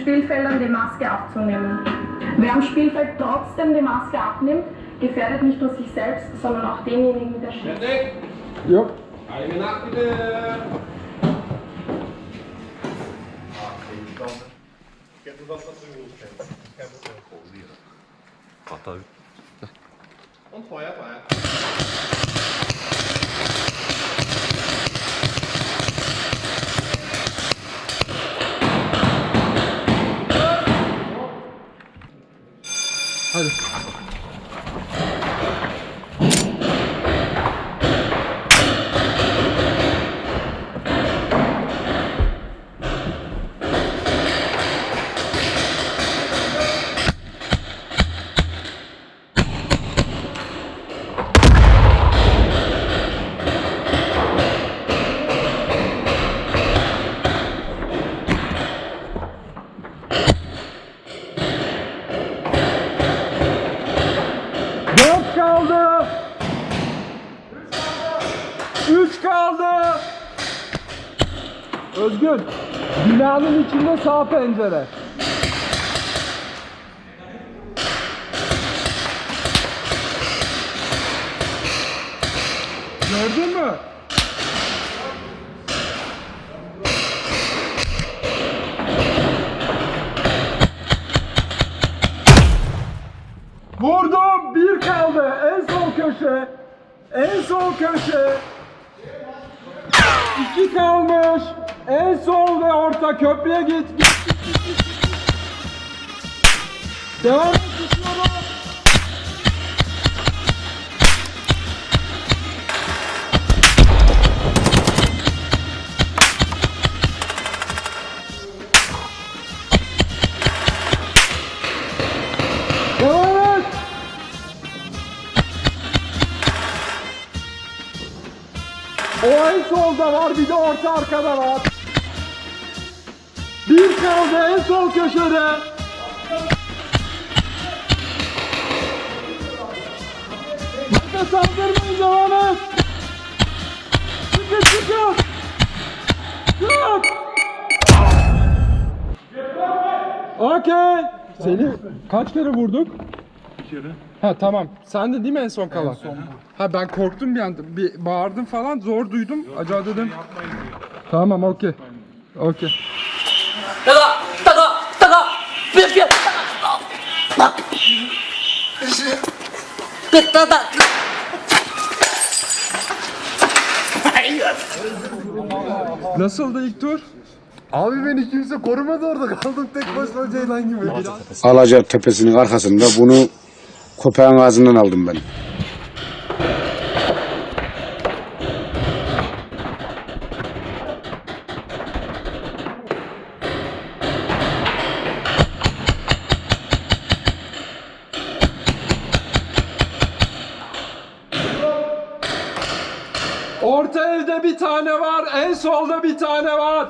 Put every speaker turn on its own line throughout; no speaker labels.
Spielfeldern die Maske abzunehmen. Wer am Spielfeld trotzdem die Maske abnimmt, gefährdet nicht nur sich selbst, sondern auch denjenigen, der steht.
Fertig?
Yok.
Eine nach bitte. Und Feuer, Feuer.
Binanın içinde sağ pencere. Gördün mü? Vurdum. Bir kaldı. En sol köşe. En sol köşe. İki kalmış. En sol ve orta köprüye git. git. Devam solda var bir de orta arkada var. Bir kaldı en sol köşede. Nefes aldırmayın devam et. Çıkın çıkın. Çık. Okey. Seni kaç kere vurduk? ilk. Ha tamam. Sen de değil mi en son kalan? En son. Ha ben korktum bir anda. Bir bağırdım falan zor duydum. Yok, Acaba dedim. Şey tamam okey. Okey.
Tada! Tada! Tada! Bir bir! Bir tada!
Nasıldı ilk tur?
Abi beni kimse korumadı orada kaldım tek başına Ceylan gibi.
Alaca tepesinin arkasında bunu köpeğin ağzından aldım ben.
Orta evde bir tane var, en solda bir tane var.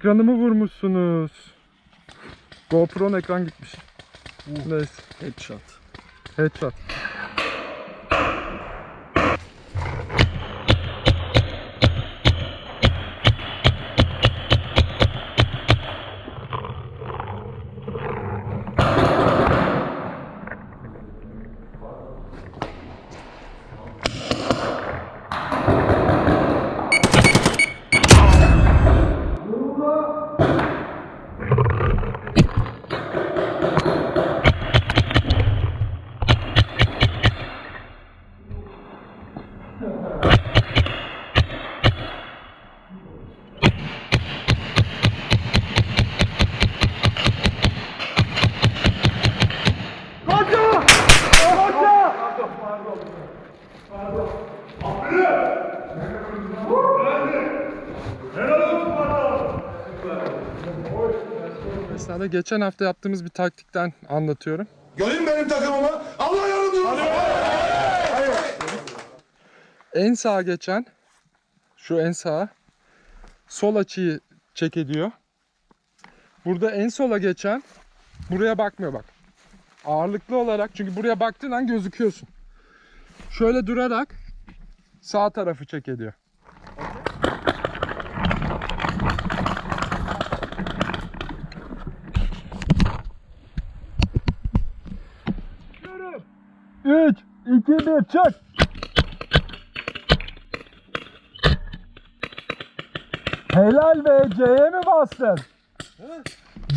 Ekranımı vurmuşsunuz. GoPro'nun ekran gitmiş. Neyse.
Headshot.
Headshot. Geçen hafta yaptığımız bir taktikten anlatıyorum.
Görün benim takımımı. Allah yardımcınız olsun.
En sağa geçen şu en sağa sol açıyı çek ediyor. Burada en sola geçen buraya bakmıyor bak. Ağırlıklı olarak çünkü buraya baktığın an gözüküyorsun. Şöyle durarak sağ tarafı çek ediyor. İki, bir, çek. Helal be C'ye mi bastın?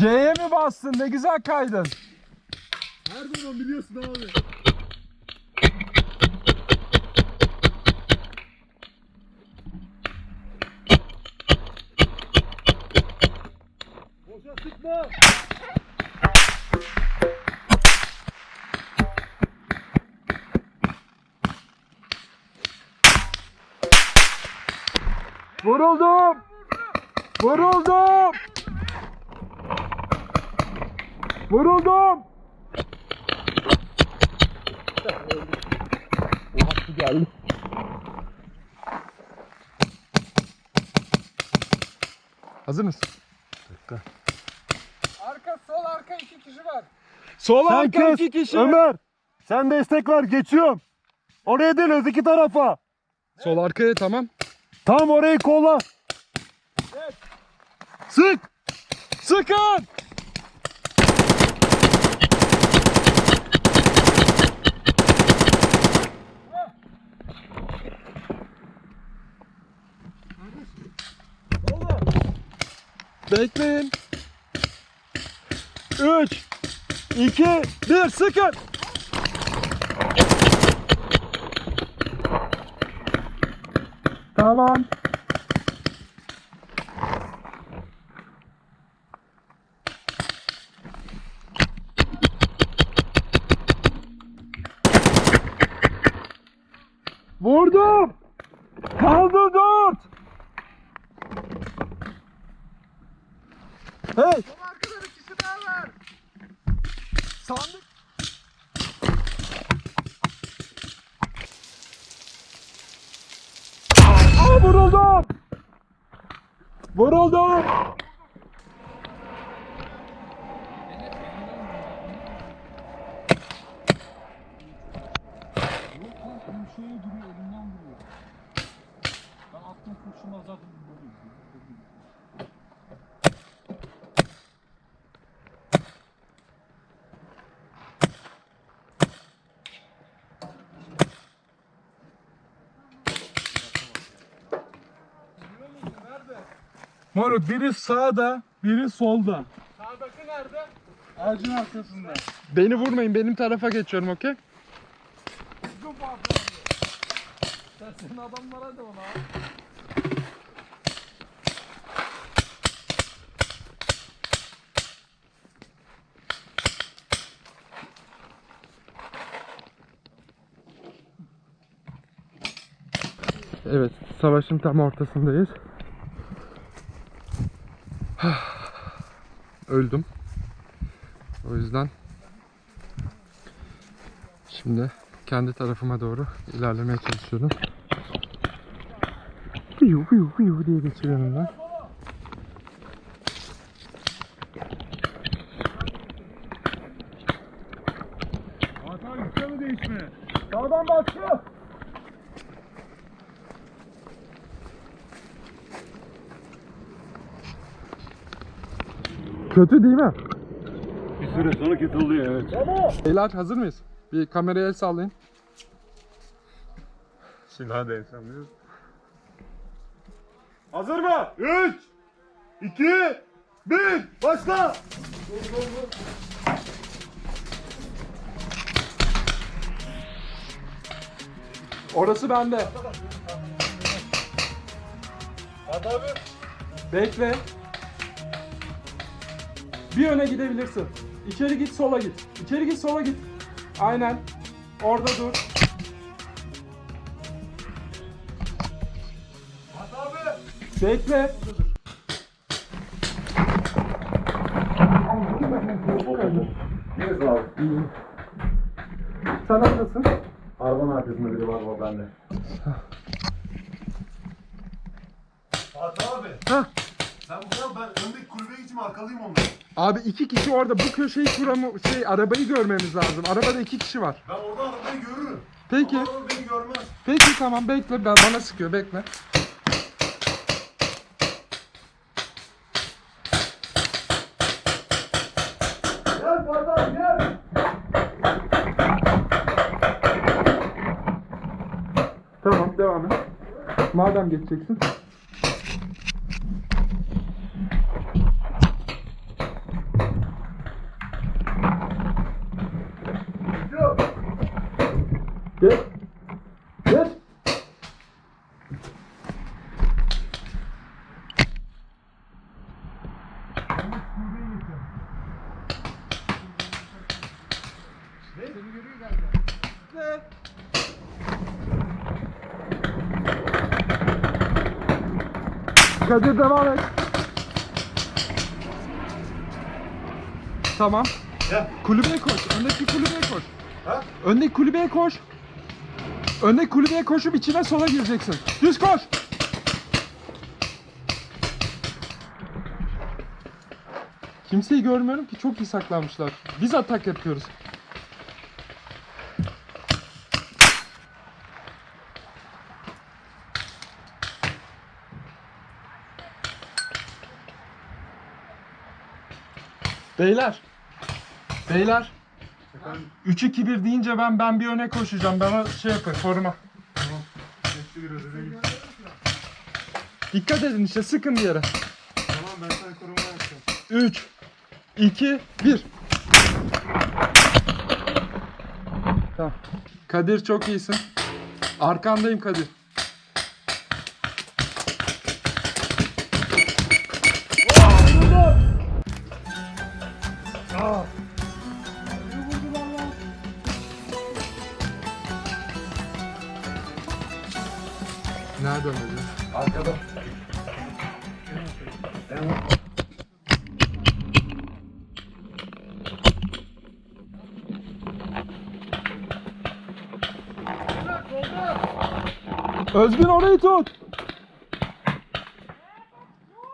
C'ye mi bastın? Ne güzel kaydın.
Her zaman biliyorsun abi.
Vuruldum. Vuruldum. Vuruldum. Oha, geldi. Hazır mısın? Arka sol arka iki kişi var. Sol
Sen
arka
kes.
iki kişi.
Ömer. Sen destek ver geçiyorum. Oraya değil öteki tarafa.
Sol arkaya tamam.
Tam orayı kolla. Sık.
Sıkın. Bekleyin. 3 2 1 sıkın. Tamam. Vurdum. Kaldı dört. Hey. Sandık. Vuruldum. Vuruldum.
Moruk biri sağda, biri solda. Sağdaki nerede? Ağacın arkasında.
Beni vurmayın. Benim tarafa geçiyorum okey? Evet, savaşın tam ortasındayız. Öldüm. O yüzden şimdi kendi tarafıma doğru ilerlemeye çalışıyorum. Huyu huyu huyu diye geçiriyorum ben. Kötü değil mi?
Bir süre sonra kötü oluyor evet.
Beyler hazır mıyız? Bir kameraya el sallayın.
Silahı da ensemliyoruz. Hazır mı? 3 2 1 Başla!
Orası bende.
Hadi abi.
Bekle. Bir öne gidebilirsin. İçeri git, sola git. İçeri git, sola git. Aynen. Orada dur. Bekle.
Neresi abi?
Sen nasılsın?
Arabanın arkasında biri var o bende. Fatih abi.
Hah.
Sen bu ben öndeki gideyim arkalıyım onları.
Abi iki kişi orada bu köşeyi kuramı şey arabayı görmemiz lazım. Arabada iki kişi var.
Ben orada arabayı görürüm.
Peki.
Ama araba beni görmez.
Peki tamam bekle ben bana sıkıyor bekle.
Gel Fatih abi gel.
Tamam devam et. Madem geçeceksin. Ne? Kadir devam et. Tamam.
Gel.
Kulübeye koş. Öndeki kulübeye koş.
Ha?
Öndeki kulübeye koş. Öndeki kulübeye koşup içine sola gireceksin. Düz koş. Kimseyi görmüyorum ki çok iyi saklanmışlar. Biz atak yapıyoruz. Beyler. Beyler. 3-2-1 deyince ben ben bir öne koşacağım. Bana şey yapın koruma.
Geçti biraz öne git.
Dikkat edin işte sıkın bir yere.
Tamam ben sana koruma yapacağım.
3 2 1 Tamam. Kadir çok iyisin. Arkandayım Kadir. Özgün orayı tut.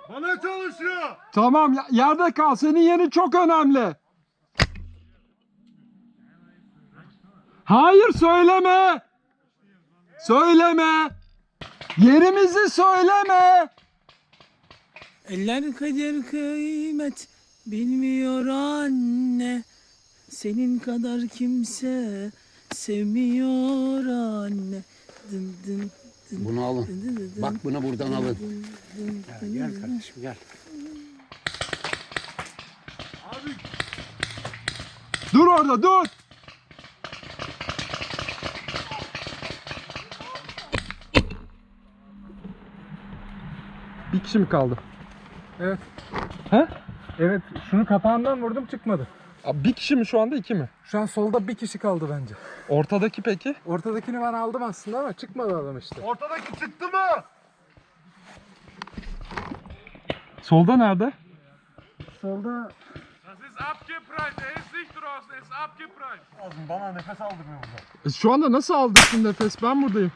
Bana çalışıyor.
Tamam ya- yerde kal. Senin yerin çok önemli. Hayır söyleme. Söyleme. Yerimizi söyleme.
Eller kader kıymet bilmiyor anne. Senin kadar kimse sevmiyor anne. Dın dın dın.
Bunu alın. Bak bunu buradan alın.
dın
Gel kardeşim gel.
Dur orada dur. Bir kişi mi kaldı?
Evet.
He?
Evet şunu kapağından vurdum çıkmadı.
Abi bir kişi mi şu anda iki mi?
Şu an solda bir kişi kaldı bence.
Ortadaki peki?
Ortadakini ben aldım aslında ama çıkmadı adam işte.
Ortadaki çıktı mı?
Solda nerede?
Solda
Lazım bana nefes aldırmıyor burada.
E, Şu anda nasıl aldırsın nefes? Ben buradayım.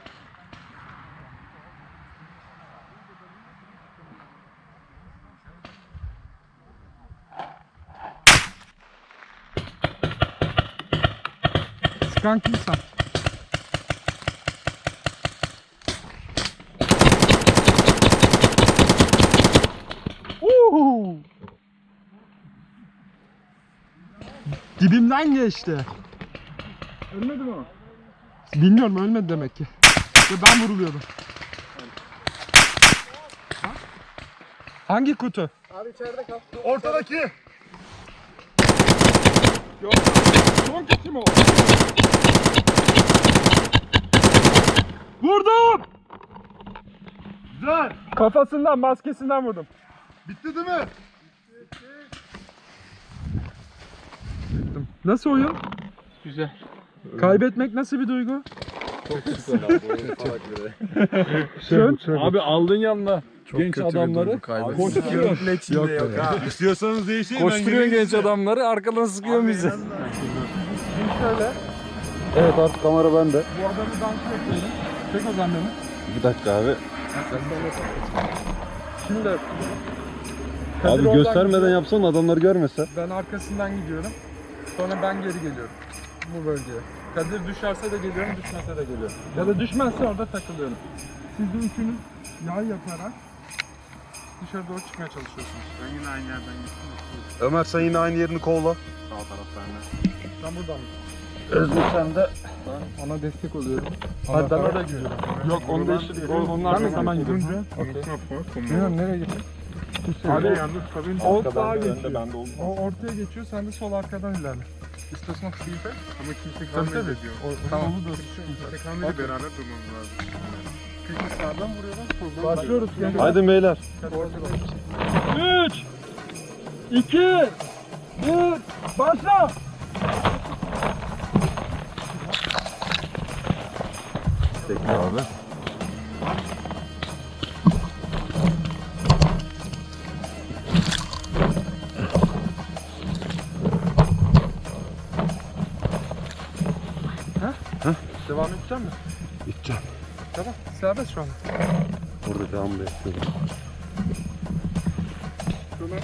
Sıkan kimsen? Uhu! Dibimden geçti.
ölmedi mi o?
Bilmiyorum ölmedi demek ki. Ve ben vuruluyordum. Ha? Hangi kutu?
Abi içeride kal.
Ortadaki.
Yok. Son kişi mi o? Vurdum!
Güzel.
Kafasından, maskesinden vurdum.
Bitti değil mi?
Nasıl oyun?
Güzel.
Kaybetmek nasıl bir duygu?
Çok güzel abi.
Şön.
Abi aldın yanına.
genç adamları koşturuyorsun.
Yok yok ha. İstiyorsanız değişeyim.
Koşturuyorsun genç adamları arkadan sıkıyor bizi. Evet artık kamera bende.
Bu adamı dans ediyorum. Çek o zaman beni.
Bir dakika abi.
Şimdi Kadir
Abi
oradan
göstermeden
gidiyor,
yapsan adamlar görmese.
Ben arkasından gidiyorum. Sonra ben geri geliyorum. Bu bölgeye. Kadir düşerse de geliyorum, düşmese de geliyorum. Ya da düşmezse orada takılıyorum. Siz de üçünüz yay yaparak dışarı doğru çıkmaya çalışıyorsunuz. Ben yine aynı yerden gittim.
Ömer sen yine aynı yerini kolla.
Sen buradan mı?
Özgür sen de.
Ben ona destek oluyorum.
Hadi ben
oraya gidiyorum. Yok onu değiştirdik. Onun, onun arkasından ben gidiyorum. Bilmiyorum nereye geçiyor? Abi Old sağa geçiyor. O ortaya geçiyor, sen de sol arkadan ilerle. İstiyorsan Filipe. Ama kimse ediyor. O, tamam. Solu da Kimse beraber durmamız lazım. Peki sağdan vuruyorlar, soldan Başlıyoruz. Yani.
Haydi beyler.
3 2 1 Başla!
Abi.
Devam edecek misin?
Gideceğim.
Tamam, serbest şu an.
Burada devam da yapıyorum.
Ne?